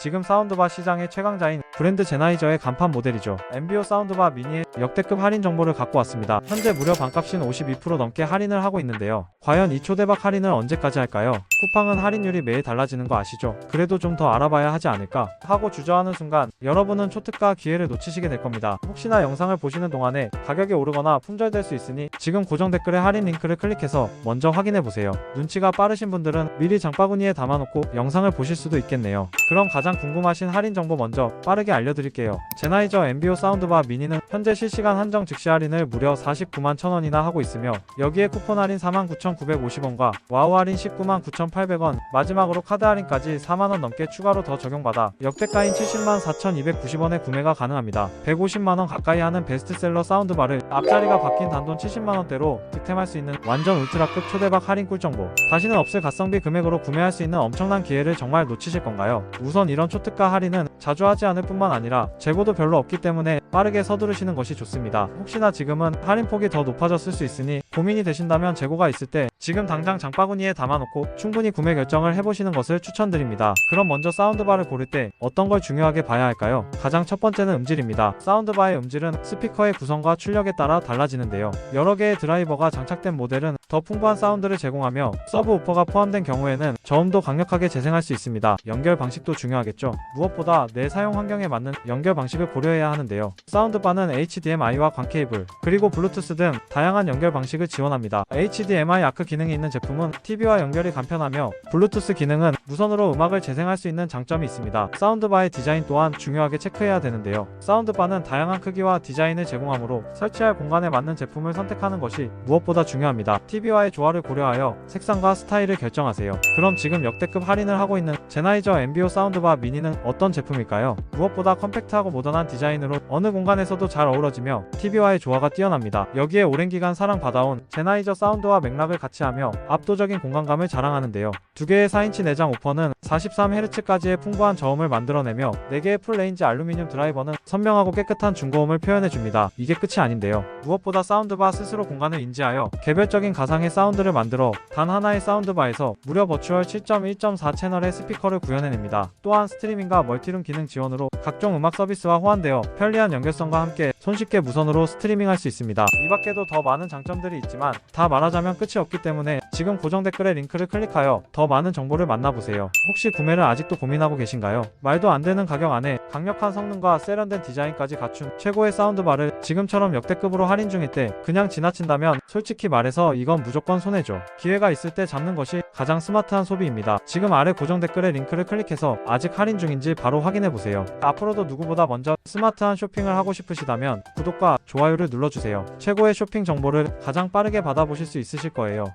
지금 사운드바 시장의 최강자인 브랜드 제나이저의 간판 모델이죠. MBO 사운드바 미니의 역대급 할인 정보를 갖고 왔습니다. 현재 무려 반값인 52% 넘게 할인을 하고 있는데요. 과연 이 초대박 할인을 언제까지 할까요? 쿠팡은 할인율이 매일 달라지는 거 아시죠? 그래도 좀 더 알아봐야 하지 않을까 하고 주저하는 순간 여러분은 초특가 기회를 놓치시게 될 겁니다. 혹시나 영상을 보시는 동안에 가격이 오르거나 품절될 수 있으니 지금 고정 댓글에 할인 링크를 클릭해서 먼저 확인해 보세요. 눈치가 빠르신 분들은 미리 장바구니에 담아놓고 영상을 보실 수도 있겠네요. 그럼 가장 궁금하신 할인 정보 먼저 빠르게 알려드릴게요. 제나이저 MBO 사운드바 미니는 현재 실시간 한정 즉시 할인을 무려 49만 1천원이나 하고 있으며 여기에 쿠폰 할인 49,950원과 와우 할인 19만 9,800원 마지막으로 카드 할인까지 4만원 넘게 추가로 더 적용받아 역대가인 70만 4,290원에 구매가 가능합니다. 150만원 가까이 하는 베스트셀러 사운드바를 앞자리가 바뀐 단돈 70만원대로 득템할 수 있는 완전 울트라급 초대박 할인 꿀정보 다시는 없을 가성비 금액으로 구매할 수 있는 엄청난 기회를 정말 놓치실 건가요? 우선 이런 초특가 할인은 자주 하지 않을 뿐만 아니라 재고도 별로 없기 때문에 빠르게 서두르시는 것이 좋습니다. 혹시나 지금은 할인 폭이 더 높아졌을 수 있으니 고민이 되신다면 재고가 있을 때 지금 당장 장바구니에 담아놓고 충분히 구매 결정을 해보시는 것을 추천드립니다. 그럼 먼저 사운드바를 고를 때 어떤 걸 중요하게 봐야 할까요? 가장 첫 번째는 음질입니다. 사운드바의 음질은 스피커의 구성과 출력에 따라 달라지는데요. 여러 개의 드라이버가 장착된 모델은 더 풍부한 사운드를 제공하며 서브우퍼가 포함된 경우에는 저음도 강력하게 재생할 수 있습니다. 연결 방식도 중요하겠죠. 무엇보다 내 사용 환경에 맞는 연결 방식을 고려해야 하는데요. 사운드바는 HDMI와 광 케이블, 그리고 블루투스 등 다양한 연결 방식을 지원합니다. HDMI 아크 기능이 있는 제품은 TV와 연결이 간편하며 블루투스 기능은 무선으로 음악을 재생할 수 있는 장점이 있습니다. 사운드바의 디자인 또한 중요하게 체크해야 되는데요. 사운드바는 다양한 크기와 디자인을 제공하므로 설치할 공간에 맞는 제품을 선택하는 것이 무엇보다 중요합니다. TV와의 조화를 고려하여 색상과 스타일을 결정하세요. 그럼 지금 역대급 할인을 하고 있는 제나이저 MBO 사운드바 미니는 어떤 제품 일까요? 무엇보다 컴팩트하고 모던한 디자인으로 어느 공간에서도 잘 어우러지며 TV와의 조화가 뛰어납니다. 여기에 오랜 기간 사랑받아온 제나이저 사운드와 맥락을 같이 하며 압도적인 공간감을 자랑하는데요. 두 개의 4인치 내장 오퍼는 43Hz까지의 풍부한 저음을 만들어내며 4개의 풀레인지 알루미늄 드라이버는 선명하고 깨끗한 중고음을 표현해줍니다. 이게 끝이 아닌데요. 무엇보다 사운드바 스스로 공간을 인지하여 개별적인 가상의 사운드를 만들어 단 하나의 사운드바에서 무려 버추얼 7.1.4 채널의 스피커를 구현해냅니다. 또한 스트리밍과 멀티룸 기능 지원으로 각종 음악 서비스와 호환되어 편리한 연결성과 함께 손쉽게 무선으로 스트리밍할 수 있습니다. 이 밖에도 더 많은 장점들이 있지만 다 말하자면 끝이 없기 때문에 지금 고정 댓글의 링크를 클릭하여 더 많은 정보를 만나보세요. 혹시 구매를 아직도 고민하고 계신가요? 말도 안 되는 가격 안에 강력한 성능과 세련된 디자인까지 갖춘 최고의 사운드바를 지금처럼 역대급으로 할인 중일 때 그냥 지나친다면 솔직히 말해서 이건 무조건 손해죠. 기회가 있을 때 잡는 것이 가장 스마트한 소비입니다. 지금 아래 고정 댓글의 링크를 클릭해서 아직 할인 중인지 바로 확인해보세요. 앞으로도 누구보다 먼저 스마트한 쇼핑을 하고 싶으시다면 구독과 좋아요를 눌러주세요. 최고의 쇼핑 정보를 가장 빠르게 받아보실 수 있으실 거예요.